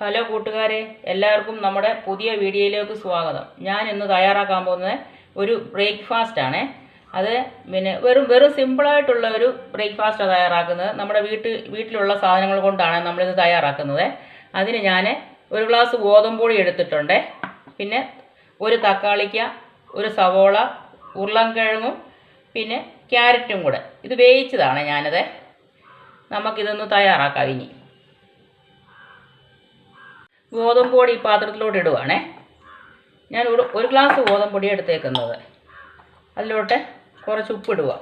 Hello കൂട്ടുകാരെ എല്ലാവർക്കും നമ്മുടെ പുതിയ വീഡിയോയിലേക്ക് സ്വാഗതം. ഞാൻ ഇന്ന് തയ്യാറാക്കാൻ പോകുന്നത് ഒരു ബ്രേക്ക്ഫാസ്റ്റ് ആണ്. അത് പിന്നെ വെറും വെറും സിമ്പിളായിട്ടുള്ള ഒരു ബ്രേക്ക്ഫാസ്റ്റാണ് തയ്യാറാക്കുന്നത്. നമ്മുടെ വീട്ടിൽ വീട്ടിലുള്ള സാധനങ്ങൾ കൊണ്ടാണ് നമ്മളിത് തയ്യാറാക്കുന്നത്. അതിന് ഞാൻ ഒരു ഗ്ലാസ് ഗോതമ്പൊടി എടുത്തിട്ടുണ്ട്. പിന്നെ ഒരു തക്കാളിക്ക ഒരു സവോള ഉരുളൻകിഴങ്ങും പിന്നെ ക്യാരറ്റും കൂടെ. ഇത് വേവിച്ചതാണ് ഞാനത്. നമുക്കിതൊന്ന് തയ്യാറാക്കാം ഇനി. ഗോതമ്പ് പൊടി ഈ പാത്രത്തിലോട്ട് ഇടുവാണേ. ഞാൻ ഒരു ഒരു ഗ്ലാസ് ഗോതമ്പ് പൊടി എടുത്തേക്കുന്നത്. അതിലോട്ട് കുറച്ച് ഉപ്പിടുക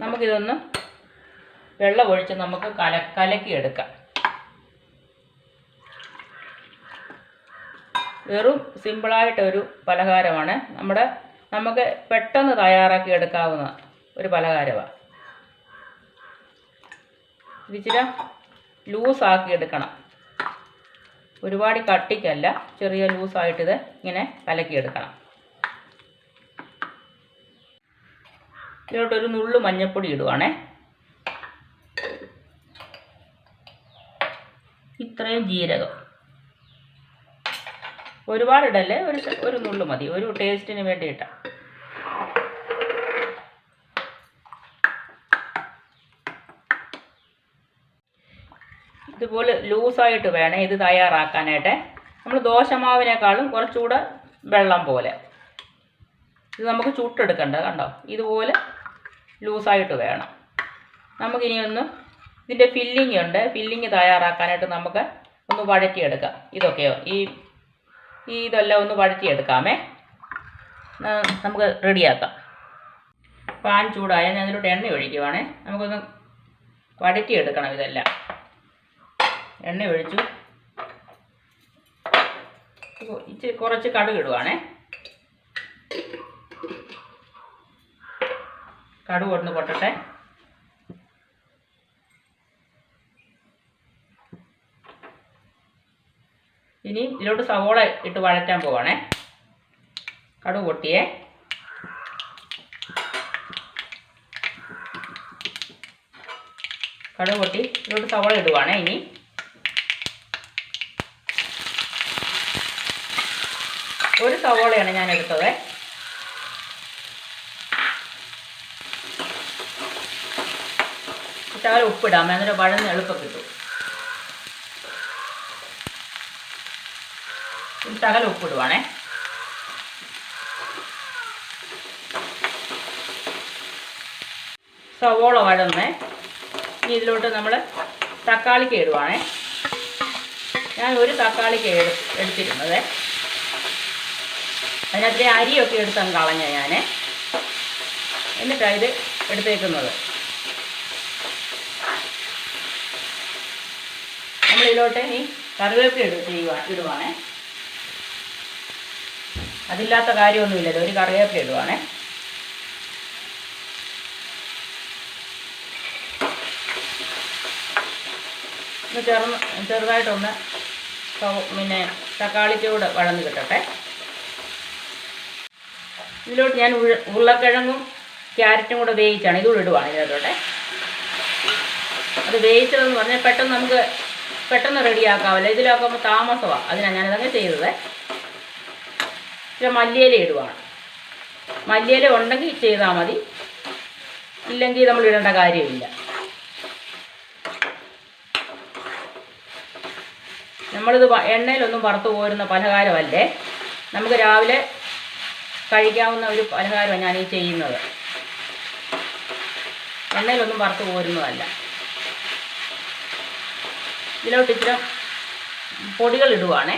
നമുക്കിതൊന്ന് വെള്ളം ഒഴിച്ച് നമുക്ക് കല കലക്കി എടുക്കാം. വെറും സിമ്പിളായിട്ടൊരു പലഹാരമാണ്. നമ്മുടെ നമുക്ക് പെട്ടെന്ന് തയ്യാറാക്കി എടുക്കാവുന്ന ഒരു പലഹാരമാണ്. ഇച്ചിരി ലൂസാക്കി എടുക്കണം. ഒരുപാട് കട്ടിക്കല്ല ചെറിയ ലൂസായിട്ടിത് ഇങ്ങനെ കലക്കിയെടുക്കണം. ഇതിലോട്ടൊരു നുള്ളു മഞ്ഞൾപ്പൊടി ഇടുവാണേ. ഇത്രയും ജീരകം. ഒരുപാടിടല്ലേ ഒരു ഒരു നുള്ളു മതി ഒരു ടേസ്റ്റിന് വേണ്ടി ഇട്ടാം ഇതുപോലെ ലൂസായിട്ട് വേണം ഇത് തയ്യാറാക്കാനായിട്ട്. നമ്മൾ ദോശമാവിനേക്കാളും കുറച്ചുകൂടെ വെള്ളം പോലെ. ഇത് നമുക്ക് ചുട്ടെടുക്കണ്ട കണ്ടോ? ഇതുപോലെ ലൂസായിട്ട് വേണം. നമുക്കിനി ഒന്ന് ഇതിന്റെ ഫില്ലിംഗ് ഉണ്ട്. ഫില്ലിങ് തയ്യാറാക്കാനായിട്ട് നമുക്ക് ഒന്ന് വഴറ്റിയെടുക്കാം. ഇതൊക്കെയോ? ഈ ഈ ഇതെല്ലാം ഒന്ന് വഴറ്റിയെടുക്കാമേ. നമുക്ക് റെഡിയാക്കാം. പാൻ ചൂടായ ഞാൻ അതിലോട്ട് എണ്ണ ഒഴിക്കുവാണേ. നമുക്കൊന്ന് വഴറ്റിയെടുക്കണം ഇതെല്ലാം. എണ്ണ ഒഴിച്ചു. ഇച്ചിരി കുറച്ച് കടുക് ഇടുവാണേ. കടുക് ഒന്ന് പൊട്ടട്ടെ. ഇനി ഇതിലോട്ട് സവോള ഇട്ട് വഴറ്റാൻ പോവാണേ. കടുക് പൊട്ടിയേ. കടുക് പൊട്ടി. ഇതിലോട്ട് സവോള ഇടുവാണേ ഇനി. ഒരു സവോളയാണ് ഞാൻ എടുത്തത്. ഇട്ടാൽ ഉപ്പിടാം എന്നിട്ട് വഴന്ന് എളുപ്പം കിട്ടും. ഒരു ഉപ്പിടുവാണേ. സവോള വഴന്ന് ഇതിലോട്ട് നമ്മൾ തക്കാളിക്ക് ഇടുവാണേ. ഞാൻ ഒരു തക്കാളിക്ക് എടു എടുത്തിരുന്നത്. അതിനകത്തെ അരിയൊക്കെ എടുത്തങ്ങ് കളഞ്ഞ ഞാൻ എന്നിട്ടാണ് ഇത് എടുത്തേക്കുന്നത്. നമ്മളിതിലോട്ട് ഇനി കറിവേപ്പില ഇട ചെയ്യുക ഇടുവാണേ. അതില്ലാത്ത കാര്യമൊന്നുമില്ലല്ലോ ഒരു കറിവേപ്പില ഇടുവാണേ. ചെറുന്ന് ചെറുതായിട്ടൊന്ന് പിന്നെ തക്കാളിക്കൂടെ വഴന്ന് കിട്ടട്ടെ. ഇതിലോട്ട് ഞാൻ ഉരുള ഉരുളക്കിഴങ്ങും ക്യാരറ്റും കൂടെ വേവിച്ചാണ്. ഇതുകൂടെ ഇടുവാണ് ഇതിലോട്ടെ അത് വേവിച്ചതെന്ന് പറഞ്ഞാൽ പെട്ടെന്ന് നമുക്ക് പെട്ടെന്ന് റെഡിയാക്കാമല്ലോ ഇതിലാക്കുമ്പോൾ താമസമാണ് അതിനാണ് ഞാനിതങ്ങനെ ചെയ്തത്. പിന്നെ മല്ലിയില ഇടുവാണ്. മല്ലിയില ഉണ്ടെങ്കിൽ ചെയ്താൽ മതി. ഇല്ലെങ്കിൽ നമ്മൾ ഇടേണ്ട കാര്യമില്ല. നമ്മളിത് എണ്ണയിലൊന്നും വറുത്ത് പോരുന്ന പലഹാരമല്ലേ? നമുക്ക് രാവിലെ കഴിക്കാവുന്ന ഒരു പലഹാരമാണ് ഞാൻ ഈ ചെയ്യുന്നത്. എണ്ണയിലൊന്നും വറുത്ത് പോരുന്നതല്ല ഇതിലോട്ട് ഇച്ചിരി പൊടികൾ ഇടുവാണേ.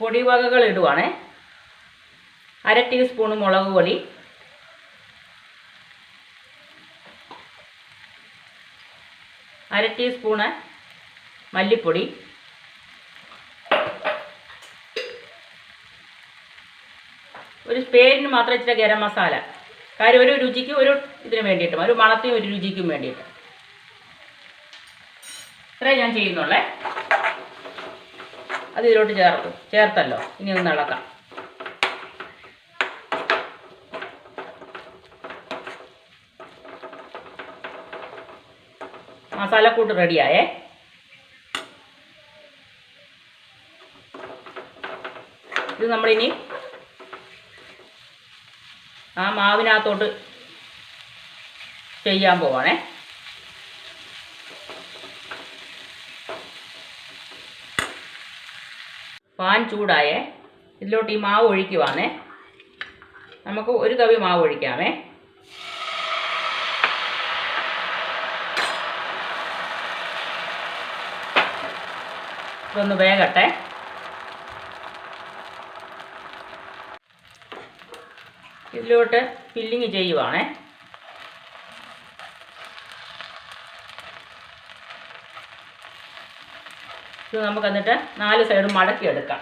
പൊടി വകകൾ ഇടുവാണേ. അര ടീസ്പൂൺ മുളക് പൊടി. അര ടീസ്പൂണ് മല്ലിപ്പൊടി. ഒരു പേരിന് മാത്രം ഇച്ചിരി ഗരം മസാല. കാര്യം ഒരു രുചിക്കും ഒരു ഇതിന് വേണ്ടിയിട്ടും ഒരു മണത്തിനും ഒരു രുചിക്കും വേണ്ടിയിട്ട്. ഇത്രയും ഞാൻ ചെയ്യുന്നുള്ളേ. അത് ഇതിലോട്ട് ചേർത്തു ചേർത്തല്ലോ. ഇനി ഒന്ന് ഇളക്കാം. മസാലക്കൂട്ട് റെഡിയായേ. ഇത് നമ്മളിനി ആ മാവിനകത്തോട്ട് ചെയ്യാൻ പോവാണേ. പാൻ ചൂടായേ. ഇതിലോട്ട് ഈ മാവ് ഒഴിക്കുവാണേ. നമുക്ക് ഒരു കവി മാവ് ഒഴിക്കാമേ. ഇതൊന്ന് വേഗട്ടെ. ഇതിലോട്ട് ഫില്ലിങ് ചെയ്യുവാണേ. ഇത് നമുക്ക് എന്നിട്ട് നാല് സൈഡും മടക്കി എടുക്കാം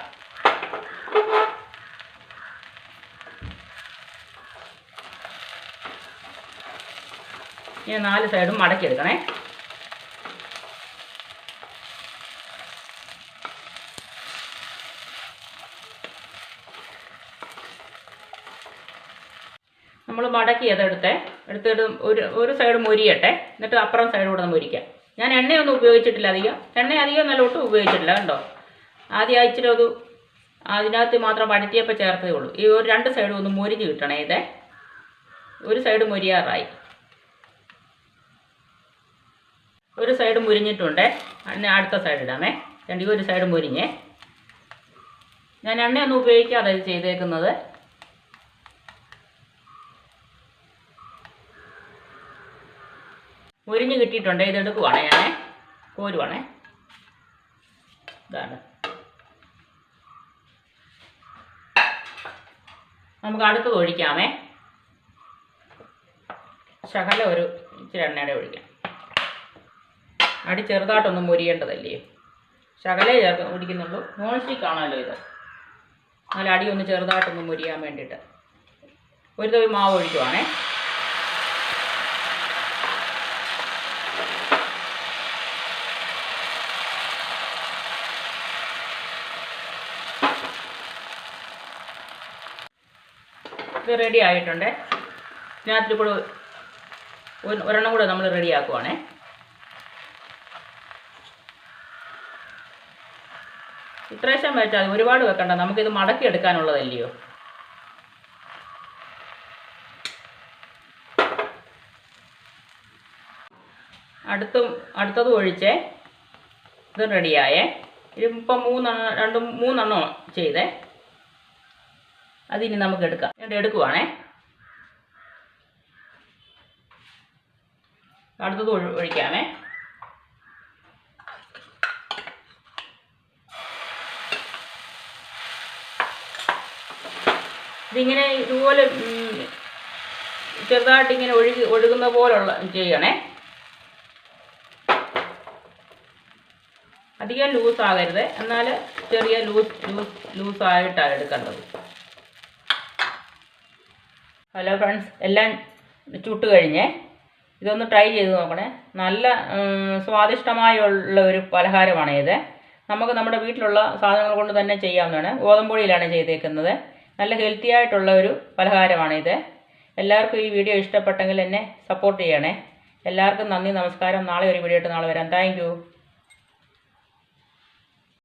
ഇനി നാല് സൈഡും മടക്കി എടുക്കണേ നമ്മൾ മടക്കി അതെടുത്തേ എടുത്തിട്ട് ഒരു ഒരു സൈഡ് മൊരിയട്ടെ. എന്നിട്ട് അപ്പുറം സൈഡ് കൂടെ മുരിക്കാം. ഞാൻ എണ്ണയൊന്നും ഉപയോഗിച്ചിട്ടില്ല അധികം. എണ്ണ അധികം നല്ല ഒട്ടും ഉപയോഗിച്ചിട്ടില്ല കണ്ടോ? ആദ്യം അയച്ചിട്ട് ഒരു അതിനകത്ത് മാത്രം വഴറ്റിയപ്പോൾ ചേർത്തേ ഉള്ളൂ. ഈ ഒരു രണ്ട് സൈഡും ഒന്ന് മൊരിഞ്ഞ് കിട്ടണേ ഇതേ. ഒരു സൈഡ് മൊരിയാറായി. ഒരു സൈഡ് മുരിഞ്ഞിട്ടുണ്ട്. അടുത്ത സൈഡ് ഇടാമേ. രണ്ട് ഒരു സൈഡ് മുരിഞ്ഞേ. ഞാൻ എണ്ണയൊന്നും ഉപയോഗിക്കാതെ ചെയ്തേക്കുന്നത്. മുരിഞ്ഞ് കിട്ടിയിട്ടുണ്ട്. ഇത് എടുക്കുവാണേ ഞാൻ കോരുവാണേ. ഇതാണ് നമുക്ക് അടുത്ത് ഒഴിക്കാമേ. ശകല ഒരു ഇച്ചിരി എണ്ണയുടെ ഒഴിക്കാം. അടി ചെറുതായിട്ടൊന്നും മുരിയേണ്ടതല്ലേ? ശകലേ ചേർത്ത് ഒടിക്കുന്നുള്ളൂ നോൺ സ്റ്റിക്ക് ആണല്ലോ ഇത്. നല്ല അടി ഒന്ന് ചെറുതായിട്ടൊന്ന് മുരിയാൻ വേണ്ടിയിട്ട്. ഒരു തവി മാവ് ഒഴിക്കുവാണേ. ഇത് റെഡി ആയിട്ടുണ്ട്. ഇതിനകത്തിൽ കൂടെ ഒരെണ്ണം കൂടെ നമ്മൾ റെഡി ആക്കുവാണേ. ഇത്രേശം വെച്ചാൽ ഒരുപാട് വെക്കണ്ട. നമുക്കിത് മടക്കി എടുക്കാനുള്ളതല്ലയോ അടുത്തും അടുത്തത് ഒഴിച്ചേ. ഇത് റെഡിയായേ ഇതിപ്പോൾ മൂന്നെണ്ണം രണ്ടും മൂന്നെണ്ണം ചെയ്തേ. അതിനി നമുക്ക് എടുക്കാം. എന്നിട്ട് എടുക്കുവാണേ. അടുത്തത് ഒഴി- ഒഴിക്കാമേ. ഇതിങ്ങനെ ഇതുപോലെ ചെറുതായിട്ട് ഇങ്ങനെ ഒഴുകി ഒഴുകുന്ന പോലുള്ള ചെയ്യണേ. അധികം ലൂസ് ആകരുത് എന്നാൽ ചെറിയ ലൂസ് ലൂസ് ലൂസായിട്ടാണ് എടുക്കേണ്ടത്. ഹലോ ഫ്രണ്ട്സ് എല്ലാം ചുട്ട് കഴിഞ്ഞേ. ഇതൊന്ന് ട്രൈ ചെയ്ത് നോക്കണേ. നല്ല സ്വാദിഷ്ടമായ സ്വാദിഷ്ടമായുള്ള ഒരു പലഹാരമാണ് ഇത്. നമുക്ക് നമ്മുടെ വീട്ടിലുള്ള സാധനങ്ങൾ കൊണ്ട് തന്നെ ചെയ്യാവുന്നതാണ്. ഗോതമ്പൊടിയിലാണ് ചെയ്തേക്കുന്നത്. നല്ല ഹെൽത്തി ആയിട്ടുള്ള ഒരു പലഹാരമാണിത് എല്ലാവർക്കും ഈ വീഡിയോ ഇഷ്ടപ്പെട്ടെങ്കിൽ എന്നെ സപ്പോർട്ട് ചെയ്യണേ. എല്ലാവർക്കും നന്ദി നമസ്കാരം. നാളെ ഒരു വീഡിയോ ആയിട്ട് നാളെ വരാം. താങ്ക്